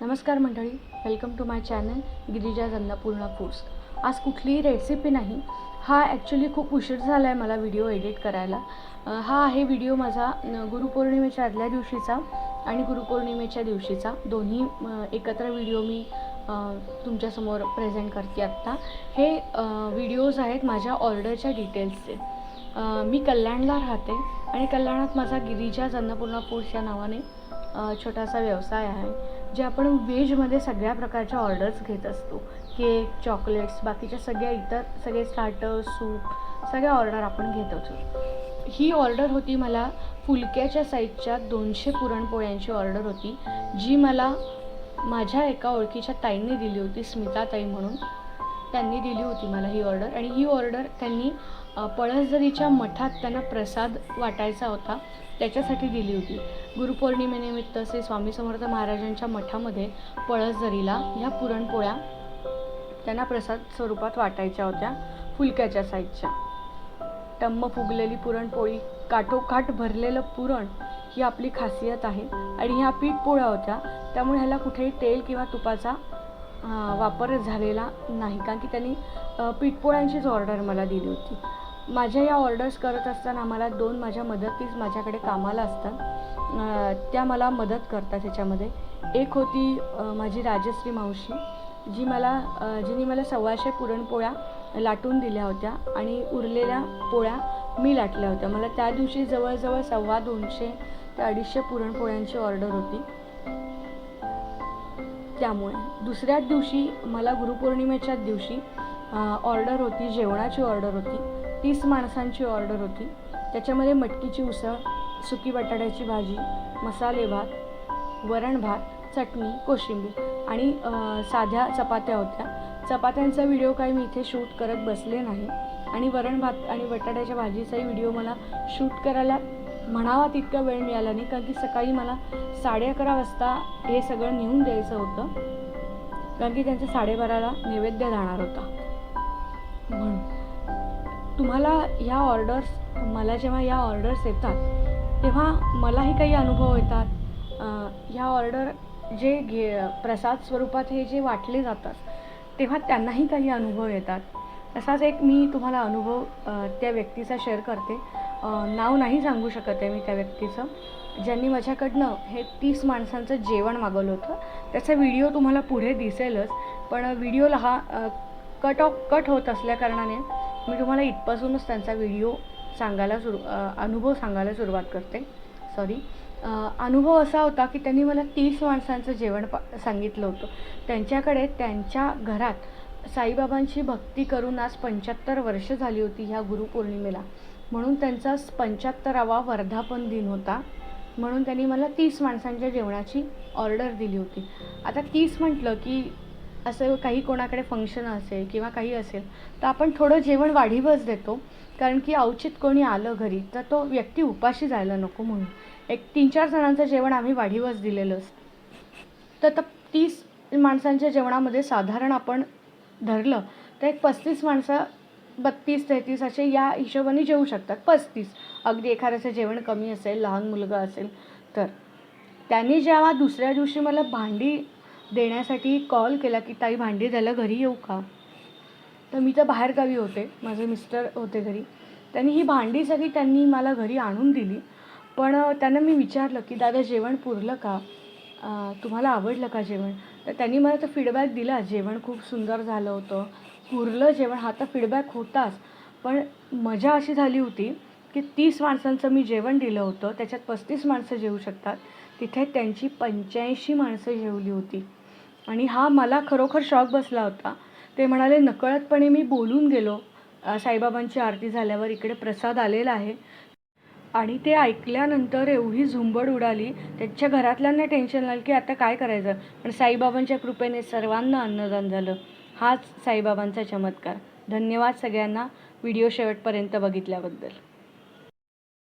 नमस्कार मंडळी welcome to my channel Girija Annapurna foods आज कुठलीही रेसिपी नाही. हा ॲक्च्युली खूप उशीर झाला आहे मला व्हिडिओ एडिट करायला. हा आहे व्हिडिओ माझा गुरुपौर्णिमेच्या आदल्या दिवशीचा आणि गुरुपौर्णिमेच्या दिवशीचा. दोन्ही एकत्र व्हिडिओ मी तुमच्यासमोर प्रेझेंट करते आत्ता. हे व्हिडिओज आहेत माझ्या ऑर्डरच्या डिटेल्सचे मी कल्याणला राहते आणि कल्याणात माझा गिरिजाज अन्नपूर्णा फूड्स या नावाने छोटासा व्यवसाय आहे. जे आपण व्हेजमध्ये सगळ्या प्रकारच्या ऑर्डर्स घेत असतो. केक चॉकलेट्स बाकीच्या सगळ्या इतर सगळे स्टार्टर सूप सगळ्या ऑर्डर आपण घेत होतो ही ऑर्डर होती मला फुलक्याच्या साईजच्या दोनशे पुरणपोळ्यांची ऑर्डर होती जी मला माझ्या एका ओळखीच्या ताईंनी दिली होती स्मिता ताई म्हणून. त्यांनी दिली होती मला ही ऑर्डर आणि ही ऑर्डर त्यांनी पळसदरीच्या मठात त्यांना प्रसाद वाटायचा होता त्याच्यासाठी दिली होती. गुरुपौर्णिमेनिमित्त श्री स्वामी समर्थ महाराजांच्या मठामध्ये पळसदरीला ह्या पुरणपोळ्या त्यांना प्रसाद स्वरूपात वाटायच्या होत्या फुलक्याच्या साईजच्या. टम्म फुगलेली पुरणपोळी काठोकाठ भरलेलं पुरण ही आपली खासियत आहे. आणि ह्या पीठपोळ्या होत्या त्यामुळे ह्याला कुठेही तेल किंवा तुपाचा वापर झालेला नाही. कारण की त्यांनी पीठपोळ्यांचीच ऑर्डर मला दिली होती. माझ्या या ऑर्डर्स करत असताना मला दोन माझ्या मदतीस माझ्याकडे कामाला असतात. त्या मला मदत करतात ह्याच्यामध्ये. एक होती माझी राजश्री मावशी जी मला जिने मला सव्वाशे पुरणपोळ्या लाटून दिल्या होत्या आणि उरलेल्या पोळ्या मी लाटल्या होत्या. मला त्या दिवशी जवळजवळ सव्वा दोनशे ते अडीचशे पुरणपोळ्यांची ऑर्डर होती. त्यामुळे. दुसऱ्याच दिवशी मला गुरुपौर्णिमेच्याच दिवशी ऑर्डर होती जेवणाची ऑर्डर होती तीस माणसांची ऑर्डर होती. त्याच्यामध्ये मटकीची उसळ सुकी बटाट्याची भाजी मसाले भात वरण भात चटणी कोशिंबीर आणि साध्या चपात्या होत्या. चपात्यांचा व्हिडिओ काही मी इथे शूट करत बसले नाही. आणि वरण भात आणि बटाट्याच्या भाजीचाही व्हिडिओ मला शूट करायला म्हणावा तितका वेळ मिळाला नाही कारण की सकाळी मला साडे अकरा वाजता हे सगळं नेऊन द्यायचं होतं. कारण की त्यांचं साडेबाराला नैवेद्य जाणार होता. म्हणून तुम्हाला ह्या ऑर्डर्स मला जेव्हा या ऑर्डर्स येतात तेव्हा मलाही काही अनुभव येतात. ह्या ऑर्डर जे घे प्रसाद स्वरूपात हे जे वाटले जातात तेव्हा त्यांनाही काही अनुभव येतात. तसाच एक मी तुम्हाला अनुभव त्या व्यक्तीचा शेअर करते. नाव नाही सांगू शकत आहे मी त्या व्यक्तीचं. ज्यांनी माझ्याकडनं हे तीस माणसांचं जेवण मागवलं होतं. त्याचा व्हिडिओ तुम्हाला पुढे दिसेलच. पण व्हिडिओला हा कट ऑफ कट होत असल्याकारणाने मी तुम्हाला इथपासूनच त्यांचा व्हिडिओ सांगायला सुरू अनुभव सांगायला सुरुवात करते. सॉरी अनुभव असा होता की त्यांनी मला तीस माणसांचं जेवण पा सांगितलं होतं. त्यांच्याकडे त्यांच्या घरात साईबाबांची भक्ती करून आज पंच्याहत्तर वर्ष झाली होती ह्या गुरुपौर्णिमेला. म्हणून त्यांचा पंच्याहत्तरावा वर्धापन दिन होता. म्हणून त्यांनी मला तीस माणसांच्या जेवणाची ऑर्डर दिली होती. आता तीस म्हटलं की असं काही कोणाकडे फंक्शन असेल किंवा काही असेल तर आपण थोडं जेवण वाढीवच देतो. कारण की अवचित कोणी आलं घरी तर तो व्यक्ती उपाशी जायला नको म्हणून. एक तीन चार जणांचं जेवण आम्ही वाढीवच दिलेलं असतं. तर तीस माणसांच्या जेवणामध्ये साधारण आपण धरलं तर एक पस्तीस माणसं बत्तीस तेहतीस असे या हिशोबाने जेवू शकतात. पस्तीस. अगदी एखाद्याचं जेवण कमी असेल लहान मुलगा असेल तर. त्यांनी जेव्हा दुसऱ्या दिवशी मला भांडी देण्यासाठी कॉल केला की ताई भांडी द्यायला घरी येऊ का? तर मी तर बाहेरगावी होते. माझे मिस्टर होते घरी. त्यांनी ही भांडी सगळी त्यांनी मला घरी आणून दिली. पण त्यांना मी विचारलं की दादा जेवण पुरलं का? तुम्हाला आवडलं का जेवण? तर त्यांनी मला तर फीडबॅक दिला जेवण खूप सुंदर झालं होतं. पुरलं जेवण हा तर फीडबॅक होताच. पण मजा अशी झाली होती की तीस माणसांचं मी जेवण दिलं होतं. त्याच्यात पस्तीस माणसं जेवू शकतात. तिथे त्यांची पंच्याऐंशी माणसं जेवली होती. आणि हा मला खरोखर शॉक बसला होता. ते म्हणाले नकळतपणे मी बोलून गेलो. साईबाबांची आरती झाल्यावर इकडे प्रसाद आलेला आहे. आणि ते ऐकल्यानंतर एवढी झुंबड उडाली. त्यांच्या घरातल्यांना टेन्शन आलं की आता काय करायचं? पण साईबाबांच्या कृपेने सर्वांना अन्नदान झालं. हाच साईबाबांचा चमत्कार. धन्यवाद सगळ्यांना व्हिडिओ शेवटपर्यंत बघितल्याबद्दल.